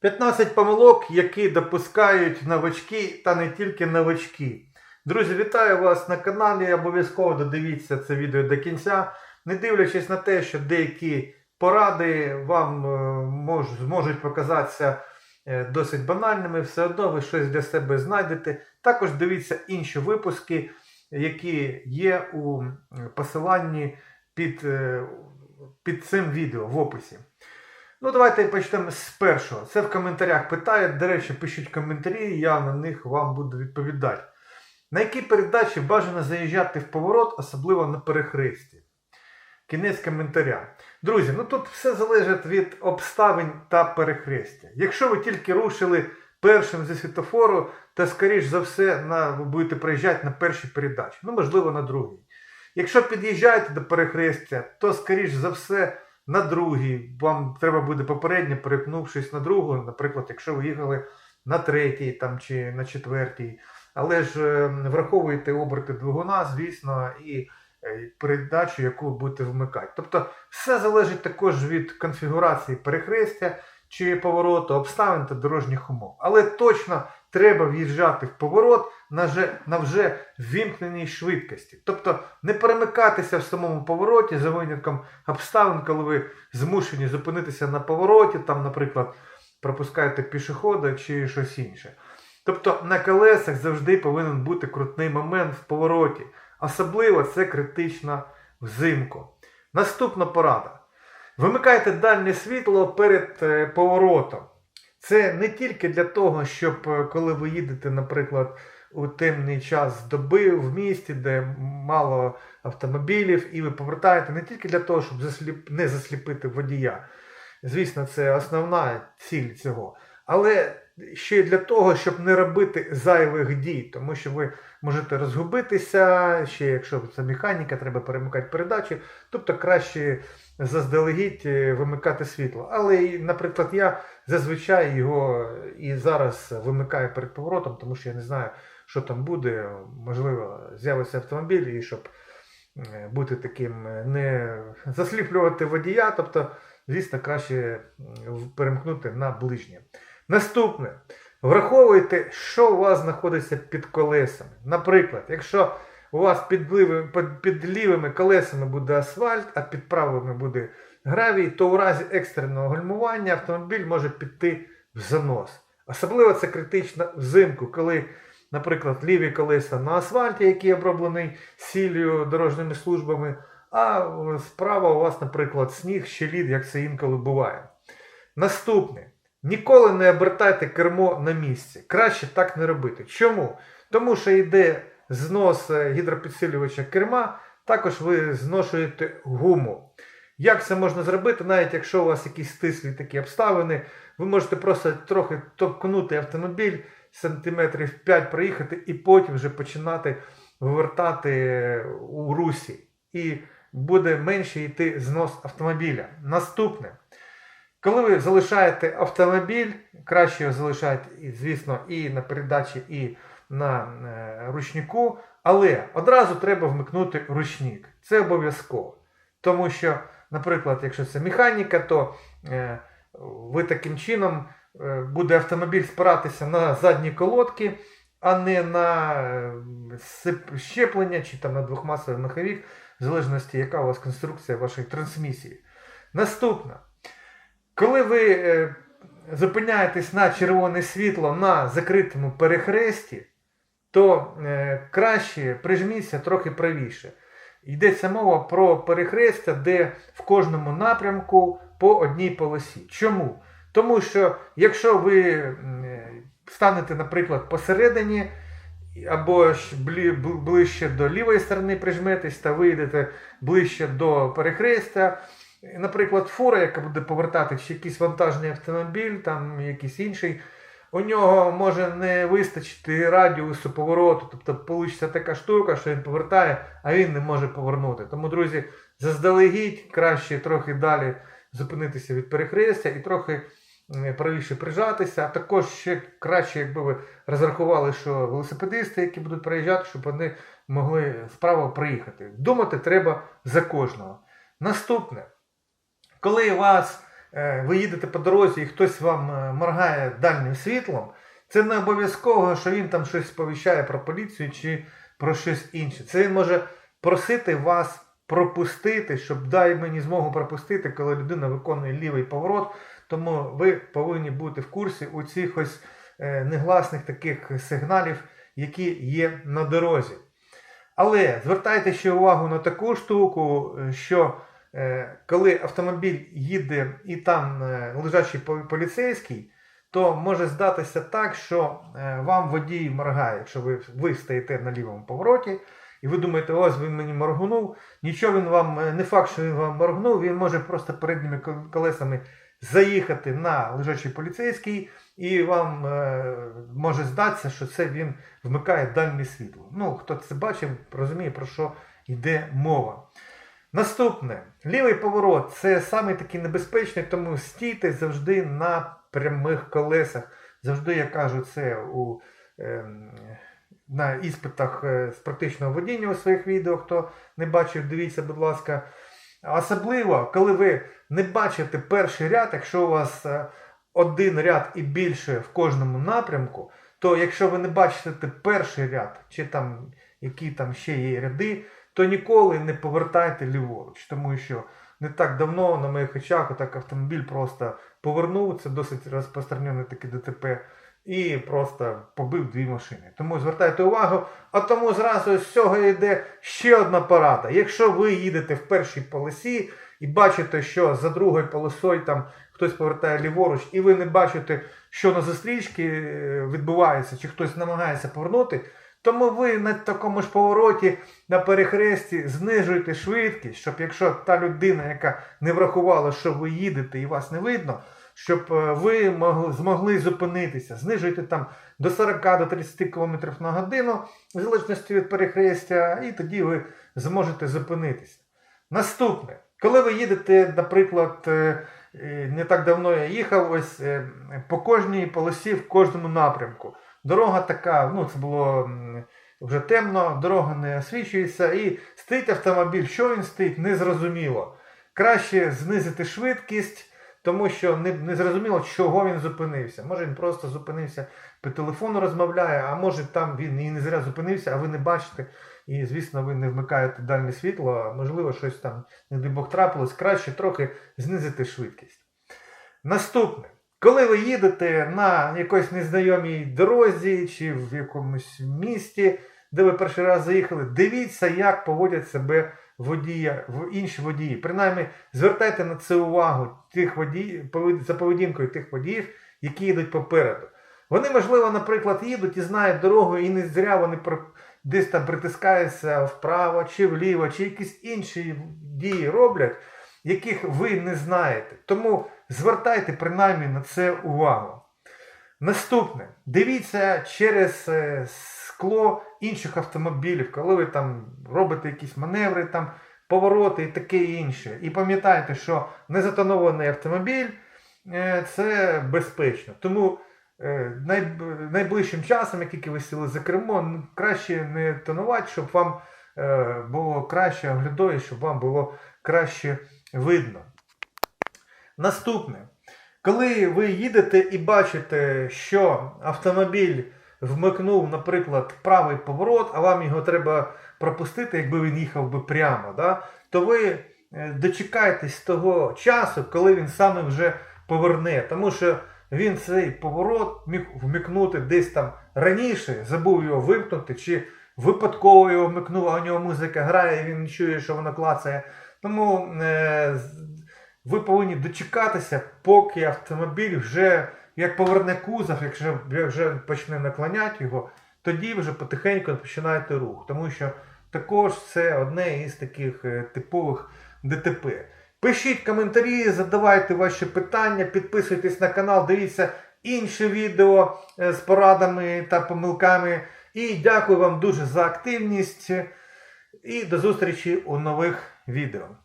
15 помилок, які допускають новачки та не тільки новачки. Друзі, вітаю вас на каналі. Обов'язково додивіться це відео до кінця. Не дивлячись на те, що деякі поради вам е, мож, зможуть показатися е, досить банальними, все одно ви щось для себе знайдете. Також дивіться інші випуски, які є у посиланні під, е, під цим відео в описі. Ну, давайте почнемо з першого. Це в коментарях питають. До речі, пишіть коментарі, я на них вам буду відповідати. На якій передачі бажано заїжджати в поворот, особливо на перехресті? Кінець коментаря. Друзі, ну тут все залежить від обставин та перехрестя. Якщо ви тільки рушили першим зі світофору, то, скоріш за все, на, ви будете приїжджати на першій передачі, ну, можливо, на другій. Якщо під'їжджаєте до перехрестя, то, скоріш за все, на другій. Вам треба буде попередньо перепнувшись на другу, наприклад, якщо ви їхали на третій там, чи на четвертій. Але ж е, враховуєте оберти двигуна, звісно, і е, передачу, яку будете вмикати. Тобто все залежить також від конфігурації перехрестя чи повороту, обставин та дорожніх умов. Але точно треба в'їжджати в поворот на вже, на вже ввімкненій швидкості. Тобто не перемикатися в самому повороті за винятком обставин, коли ви змушені зупинитися на повороті, там, наприклад, пропускаєте пішохода чи щось інше. Тобто на колесах завжди повинен бути крутний момент в повороті. Особливо це критично взимку. Наступна порада. Вимикайте дальнє світло перед е, поворотом. Це не тільки для того, щоб е, коли ви їдете, наприклад, у темний час доби в місті, де мало автомобілів, і ви повертаєте не тільки для того, щоб засліп... не засліпити водія. Звісно, це основна ціль цього. Але ще й для того, щоб не робити зайвих дій, тому що ви можете розгубитися, ще якщо це механіка, треба перемикати передачі, тобто краще заздалегідь е, вимикати світло. Але, наприклад, я зазвичай його і зараз вимикаю перед поворотом, тому що я не знаю, що там буде. Можливо, з'явиться автомобіль, і щоб е, бути таким, е, не засліплювати водія, тобто, звісно, краще перемкнути на ближнє. Наступне. Враховуйте, що у вас знаходиться під колесами. Наприклад, якщо у вас під, лівими, під, лівими колесами буде асфальт, а під правими буде гравій, то у разі екстреного гальмування автомобіль може піти в занос. Особливо це критично взимку, коли, наприклад, ліві колеса на асфальті, який оброблений сіллю дорожніми службами, а справа у вас, наприклад, сніг, ще лід, як це інколи буває. Наступне. Ніколи не обертайте кермо на місці. Краще так не робити. Чому? Тому що йде знос е, гідропідсилювача керма, також ви зношуєте гуму. Як це можна зробити, навіть якщо у вас якісь стислі такі обставини, ви можете просто трохи топкнути автомобіль, сантиметрів 5 проїхати і потім вже починати вивертати е, у русі. І буде менше йти знос автомобіля. Наступне. Коли ви залишаєте автомобіль, краще його залишати, звісно, і на передачі, і на е, ручнику, але одразу треба вмикнути ручник. Це обов'язково. Тому що, наприклад, якщо це механіка, то е, ви таким чином е, буде автомобіль спиратися на задні колодки, а не на щеплення чи там на двохмасовий маховік, в залежності, яка у вас конструкція вашої трансмісії. Наступне. Коли ви е, зупиняєтесь на червоне світло на закритому перехресті, то е, краще прижміться трохи правіше. Йдеться мова про перехрестя, де в кожному напрямку по одній полосі. Чому? Тому що якщо ви е, станете, наприклад, посередині, або ж ближче до лівої сторони прижметесь та вийдете ближче до перехрестя, наприклад, фура, яка буде повертати, чи якийсь вантажний автомобіль, там якийсь інший, у нього може не вистачити радіусу повороту. Тобто вийде така штука, що він повертає, а він не може повернути. Тому, друзі, заздалегідь краще трохи далі зупинитися від перехрестя і трохи правіше прижатися. А також ще краще, якби ви розрахували, що велосипедисти, які будуть проїжджати, щоб вони могли справа проїхати. Думати треба за кожного. Наступне. Коли вас е, ви їдете по дорозі і хтось вам е, моргає дальнім світлом, це не обов'язково, що він там щось сповіщає про поліцію чи про щось інше. Це він може просити вас пропустити, щоб дай мені змогу пропустити, коли людина виконує лівий поворот. Тому ви повинні бути в курсі у цих ось е, негласних таких сигналів, які є на дорозі. Але звертайте ще увагу на таку штуку, що коли автомобіль їде і там е, лежачий поліцейський, то може здатися так, що е, вам водій моргає, якщо ви, ви стоїте на лівому повороті, і ви думаєте, ось він мені моргнув. Нічого він вам, е, не факт, що він вам моргнув, він може просто передніми колесами заїхати на лежачий поліцейський, і вам е, може здатися, що це він вмикає дальнє світло. Ну, хто це бачив, розуміє, про що йде мова. Наступне, лівий поворот це саме такий небезпечний, тому стійте завжди на прямих колесах. Завжди я кажу це у, ем, на іспитах е, з практичного водіння у своїх відео. Хто не бачив, дивіться, будь ласка. Особливо, коли ви не бачите перший ряд, якщо у вас е, один ряд і більше в кожному напрямку, то якщо ви не бачите перший ряд, чи там які там ще є ряди, то ніколи не повертайте ліворуч, тому що не так давно на моїх очах отак автомобіль просто повернув, це досить розпространене таке ДТП, і просто побив дві машини. Тому звертайте увагу, а тому зразу з цього йде ще одна порада. Якщо ви їдете в першій полосі і бачите, що за другою полосою там хтось повертає ліворуч, і ви не бачите, що на зустрічці е, відбувається, чи хтось намагається повернути, тому ви на такому ж повороті на перехресті знижуєте швидкість, щоб якщо та людина, яка не врахувала, що ви їдете і вас не видно, щоб е, ви могли, змогли зупинитися. Знижуйте там до 40 до 30 км на годину, в залежності від перехрестя, і тоді ви зможете зупинитися. Наступне, коли ви їдете, наприклад, е, е, не так давно я їхав ось по кожній полосі в кожному напрямку. Дорога така, ну це було вже темно, дорога не освічується, і стоїть автомобіль. Що він стоїть, незрозуміло. Краще знизити швидкість, тому що не, не зрозуміло, чого він зупинився. Може він просто зупинився по телефону розмовляє, а може там він і не зря зупинився, а ви не бачите. І, звісно, ви не вмикаєте дальнє світло, можливо, щось там, не дай Бог, трапилось, краще трохи знизити швидкість. Наступне. Коли ви їдете на якоїсь незнайомій дорозі чи в якомусь місті, де ви перший раз заїхали, дивіться, як поводять себе водія, інші водії. Принаймні, звертайте на це увагу тих водій, за поведінкою тих водіїв, які їдуть попереду. Вони, можливо, наприклад, їдуть і знають дорогу, і не зря вони десь там притискаються вправо чи вліво, чи якісь інші дії роблять, яких ви не знаєте. Тому звертайте принаймні на це увагу. Наступне. Дивіться через е, скло інших автомобілів, коли ви там робите якісь маневри, там, повороти і таке інше. І пам'ятайте, що незатонований автомобіль е, це безпечно. Тому е, найближчим часом, як тільки ви сіли за кермо, краще не тонувати, щоб вам було краще оглядові, щоб вам було краще видно. Наступне. Коли ви їдете і бачите, що автомобіль вмикнув, наприклад, правий поворот, а вам його треба пропустити, якби він їхав би прямо, да, то ви е, дочекайтесь того часу, коли він саме вже поверне. Тому що він цей поворот міг вмикнути десь там раніше, забув його вимкнути, чи випадково його вмикнув, а у нього музика грає, і він чує, що вона клацає. Тому е, ви повинні дочекатися, поки автомобіль вже як поверне кузов, якщо вже почне наклоняти його, тоді вже потихеньку починаєте рух. Тому що також це одне із таких е, типових ДТП. Пишіть коментарі, задавайте ваші питання, підписуйтесь на канал, дивіться інші відео е, з порадами та помилками. І дякую вам дуже за активність. І до зустрічі у нових відео.